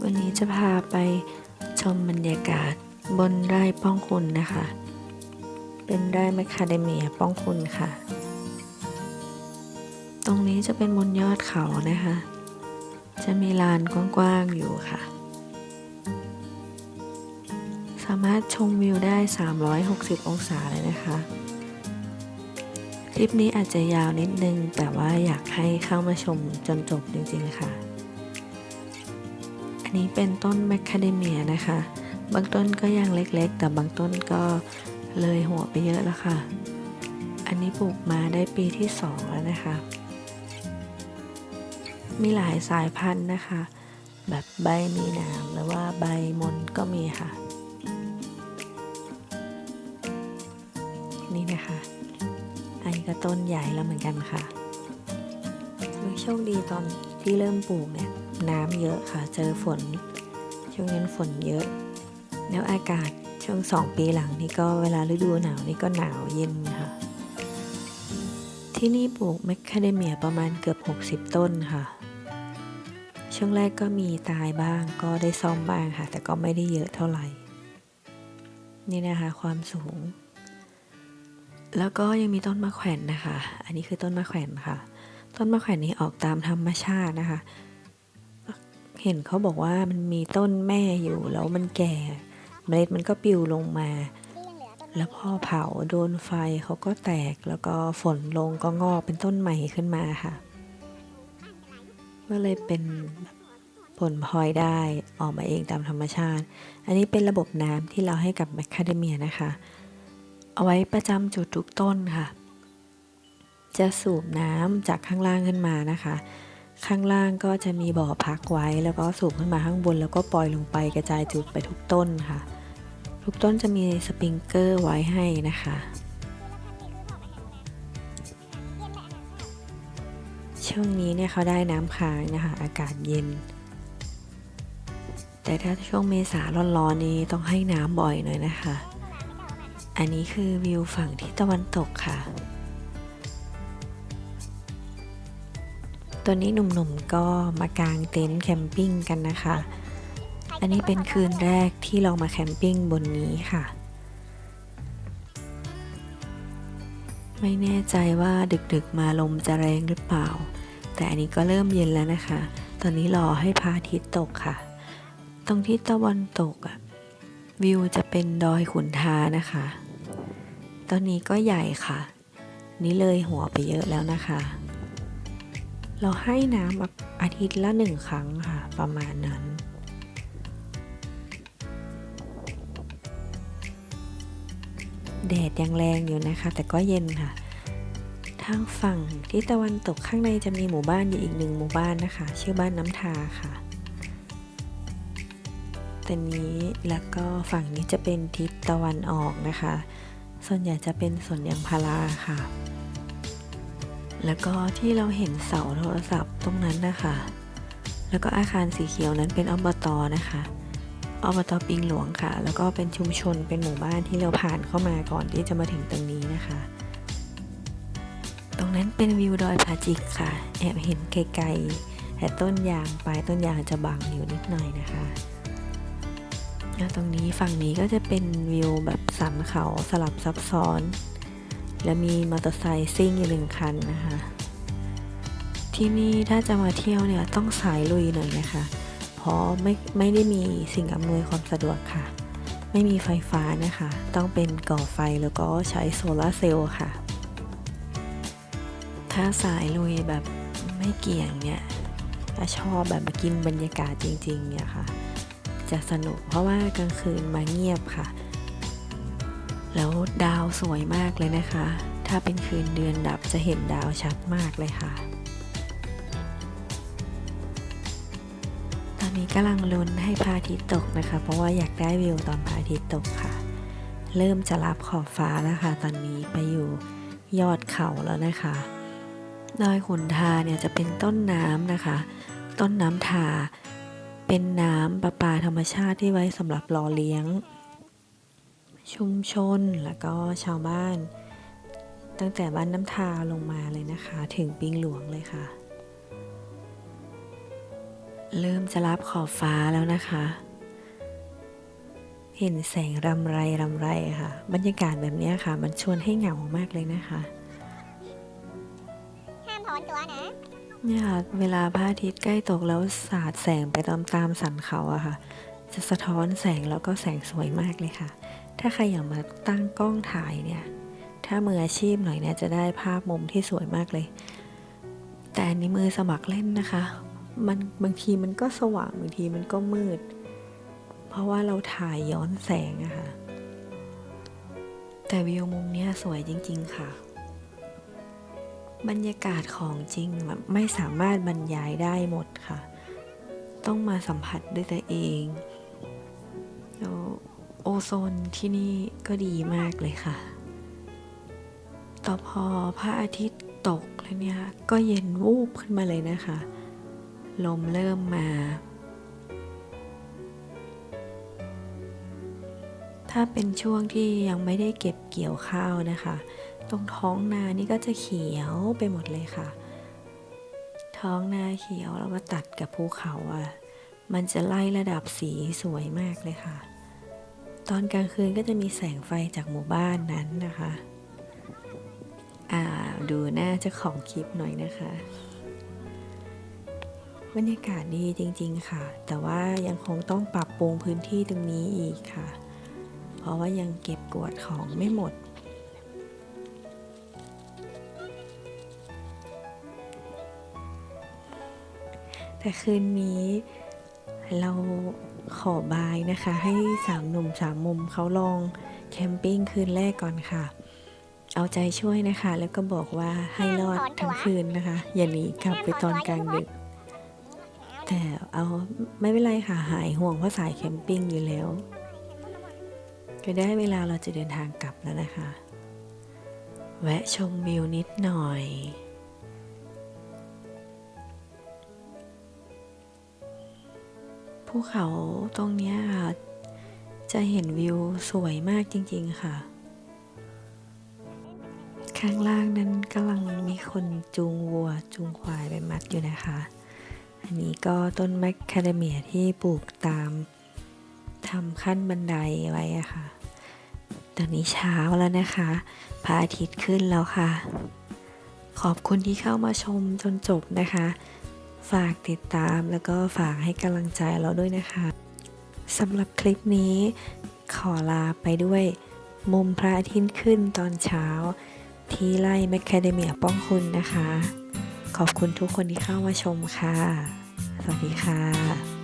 วันนี้จะพาไปชมบรรยากาศบนไร่ป้องคุณนะคะ เป็นไร่แมคคาเดเมียป้องคุณค่ะ ตรงนี้จะเป็นบนยอดเขานะคะ จะมีลานกว้างๆอยู่ค่ะ สามารถชมวิวได้ 360 องศาเลยนะคะ คลิปนี้อาจจะยาวนิดนึง แต่ว่าอยากให้เข้ามาชมจนจบจริงๆค่ะ อันนี้เป็นต้นแมคคาเดเมียนะคะ บางต้นก็ยังเล็กๆ แต่บางต้นก็เลยหัวไปเยอะแล้วค่ะ อันนี้ปลูกมาได้ปีที่สองแล้วนะคะ มีหลายสายพันธุ์นะคะ แบบใบมีหนามหรือว่าใบมนก็มีค่ะ นี่นะคะ อันนี้ก็ต้นใหญ่แล้วเหมือนกันค่ะโชคดีตอนที่เริ่มปลูกเนี่ย น้ำเยอะค่ะ เจอฝน ช่วงนั้นฝนเยอะ แล้วอากาศช่วงสองปีหลังนี่ก็เวลาฤดูหนาวนี่ก็หนาวเย็นค่ะ ที่นี่ปลูกแมคคาเดเมียประมาณเกือบ 60 ต้นค่ะ ช่วงแรกก็มีตายบ้างก็ได้ซ่อมบ้างค่ะ แต่ก็ไม่ได้เยอะเท่าไหร่ นี่นะคะความสูง แล้วก็ยังมีต้นมะแขวนนะคะ อันนี้คือต้นมะแขวนค่ะ ต้นมะแขวนนี้ออกตามธรรมชาตินะคะ เห็นเขาบอกว่ามันมีต้นแม่อยู่แล้วมันแก่ เมล็ดมันก็ปลิวลงมา แล้วพอเผาโดนไฟเขาก็แตกแล้วก็ฝนลงก็งอกเป็นต้นใหม่ขึ้นมาค่ะก็เลยเป็นผลพลอยได้ออกมาเองตามธรรมชาติ อันนี้เป็นระบบน้ำที่เราให้กับแมคคาเดเมียนะคะ เอาไว้ประจำจุดทุกต้นค่ะ จะสูบน้ำจากข้างล่างขึ้นมานะคะ ข้างล่างก็จะมีบ่อพักไว้ แล้วก็สูบขึ้นมาข้างบน แล้วก็ปล่อยลงไปกระจายจุดไปทุกต้นค่ะ ทุกต้นจะมีสปริงเกอร์ไว้ให้นะคะ ช่วงนี้เนี่ยเขาได้น้ำค้างนะคะอากาศเย็น แต่ถ้าช่วงเมษาร้อนๆนี้ต้องให้น้ำบ่อยหน่อยนะคะ อันนี้คือวิวฝั่งทิศตะวันตกค่ะ ตัวนี้หนุ่มๆก็มากางเต็นท์แคมปิ้งกันนะคะ อันนี้เป็นคืนแรกที่เรามาแคมปิ้งบนนี้ค่ะ ไม่แน่ใจว่าดึกๆมาลมจะแรงหรือเปล่า แต่อันนี้ก็เริ่มเย็นแล้วนะคะ ตอนนี้รอให้พระอาทิตย์ตกค่ะ ตรงที่ตะวันตกอะวิวจะเป็นดอยขุนทานะคะ ตอนนี้ก็ใหญ่ค่ะ นี่เลยหัวไปเยอะแล้วนะคะ เราให้น้ำอาทิตย์ละหนึ่งครั้งค่ะประมาณนั้น แดดยังแรงอยู่นะคะ แต่ก็เย็นค่ะ ทางฝั่งที่ตะวันตกข้างในจะมีหมู่บ้านอยู่อีกหนึ่งหมู่บ้านนะคะ ชื่อบ้านน้ำทาค่ะแต่นี้แล้วก็ฝั่งนี้จะเป็นทิศตะวันออกนะคะ ส่วนใหญ่จะเป็นสวนยางพาราค่ะ แล้วก็ที่เราเห็นเสาโทรศัพท์ตรงนั้นนะคะ แล้วก็อาคารสีเขียวนั้นเป็นอบตนะคะอบตปิงหลวงค่ะ แล้วก็เป็นชุมชนเป็นหมู่บ้านที่เราผ่านเข้ามาก่อนที่จะมาถึงตรงนี้นะคะ ตรงนั้นเป็นวิวดอยผาจิกค่ะ แอบเห็นไกลๆแต่ต้นยางปลายต้นยางจะบังอยู่นิดหน่อยนะคะแล้วตรงนี้ฝั่งนี้ก็จะเป็นวิวแบบสันเขาสลับซับซ้อน และมีมอเตอร์ไซค์ซิ่งอยู่หนึ่งคันนะคะ ที่นี่ถ้าจะมาเที่ยวเนี่ยต้องสายลุยหน่อยนะคะ เพราะไม่ไม่ได้มีสิ่งอำนวยความสะดวกค่ะ ไม่มีไฟฟ้านะคะ ต้องเป็นก่อไฟแล้วก็ใช้โซลาร์เซลล์ค่ะ ถ้าสายลุยแบบไม่เกี่ยงเนี่ยถ้าชอบแบบมากินบรรยากาศจริงๆเนี่ยค่ะ จะสนุกเพราะว่ากลางคืนมาเงียบค่ะ แล้วดาวสวยมากเลยนะคะ ถ้าเป็นคืนเดือนดับจะเห็นดาวชัดมากเลยค่ะ ตอนนี้กำลังลุ้นให้พระอาทิตย์ตกนะคะ เพราะว่าอยากได้วิวตอนพระอาทิตย์ตกค่ะ เริ่มจะรับขอบฟ้าแล้วค่ะ ตอนนี้ไปอยู่ยอดเขาแล้วนะคะดอยขุนทาเนี่ยจะเป็นต้นน้ำนะคะ ต้นน้ำทา เป็นน้ำประปาธรรมชาติที่ไว้สำหรับรอเลี้ยง ชุมชนแล้วก็ชาวบ้าน ตั้งแต่บ้านน้ำทาลงมาเลยนะคะ ถึงปิงหลวงเลยค่ะ เริ่มจะรับขอบฟ้าแล้วนะคะ เห็นแสงรำไรรำไรค่ะ บรรยากาศแบบเนี้ยค่ะ มันชวนให้เหงามากเลยนะคะห้ามถอนตัวนะเนี่ยค่ะเวลาพระอาทิตย์ใกล้ตกแล้วสาดแสงไปตามตามสันเขาอะค่ะ จะสะท้อนแสงแล้วก็แสงสวยมากเลยค่ะ ถ้าใครอยากมาตั้งกล้องถ่ายเนี่ย ถ้ามืออาชีพหน่อยเนี่ยจะได้ภาพมุมที่สวยมากเลย แต่อันนี้มือสมัครเล่นนะคะ มันบางทีมันก็สว่างบางทีมันก็มืด เพราะว่าเราถ่ายย้อนแสงอะค่ะ แต่วิวมุมเนี้ยสวยจริง ๆ ค่ะ บรรยากาศของจริงแบบไม่สามารถบรรยายได้หมดค่ะ ต้องมาสัมผัสด้วยตัวเอง อโซนที่นี่ก็ดีมากเลยค่ะ ต่อพอพระอาทิตย์ตกแล้วเนี่ย ก็เย็นวูบขึ้นมาเลยนะคะ ลมเริ่มมา ถ้าเป็นช่วงที่ยังไม่ได้เก็บเกี่ยวข้าวนะคะ ตรงท้องนานี่ก็จะเขียวไปหมดเลยค่ะ ท้องนาเขียวแล้วมาตัดกับภูเขาอะมันจะไล่ระดับสีสวยมากเลยค่ะ ตอนกลางคืนก็จะมีแสงไฟจากหมู่บ้านนั้นนะคะอ่าดูหน้าเจ้าของคลิปหน่อยนะคะบรรยากาศดีจริง ๆ ค่ะ แต่ว่ายังคงต้องปรับปรุงพื้นที่ตรงนี้อีกค่ะ เพราะว่ายังเก็บกวาดของไม่หมด แต่คืนนี้ เราขอบายนะคะ ให้สามหนุ่มสามมุมเขาลองแคมปิ้งคืนแรกก่อนค่ะ เอาใจช่วยนะคะ แล้วก็บอกว่าให้รอดทั้งคืนนะคะ อย่าหนีกลับไปตอนกลางดึก แต่เอาไม่เป็นไรค่ะหายห่วงเพราะสายแคมปิ้งอยู่แล้ว ก็ได้เวลาเราจะเดินทางกลับแล้วนะคะ แวะชมวิวนิดหน่อย ภูเขาตรงนี้ค่ะ จะเห็นวิวสวยมากจริง ๆค่ะ ข้างล่างนั้นกำลังมีคนจูงวัวจูงควายไปมัดอยู่นะคะ อันนี้ก็ต้นแมคคาเดเมียที่ปลูกตามทำขั้นบันไดไว้อะค่ะ ตอนนี้เช้าแล้วนะคะพระอาทิตย์ขึ้นแล้วค่ะ ขอบคุณที่เข้ามาชมจนจบนะคะ ฝากติดตามแล้วก็ฝากให้กำลังใจเราด้วยนะคะสำหรับคลิปนี้ขอลาไปด้วยมุมพระอาทิตย์ขึ้นตอนเช้า ที่ไล่แมคคาเดเมียป้องคุณนะคะ ขอบคุณทุกคนที่เข้ามาชมค่ะ สวัสดีค่ะ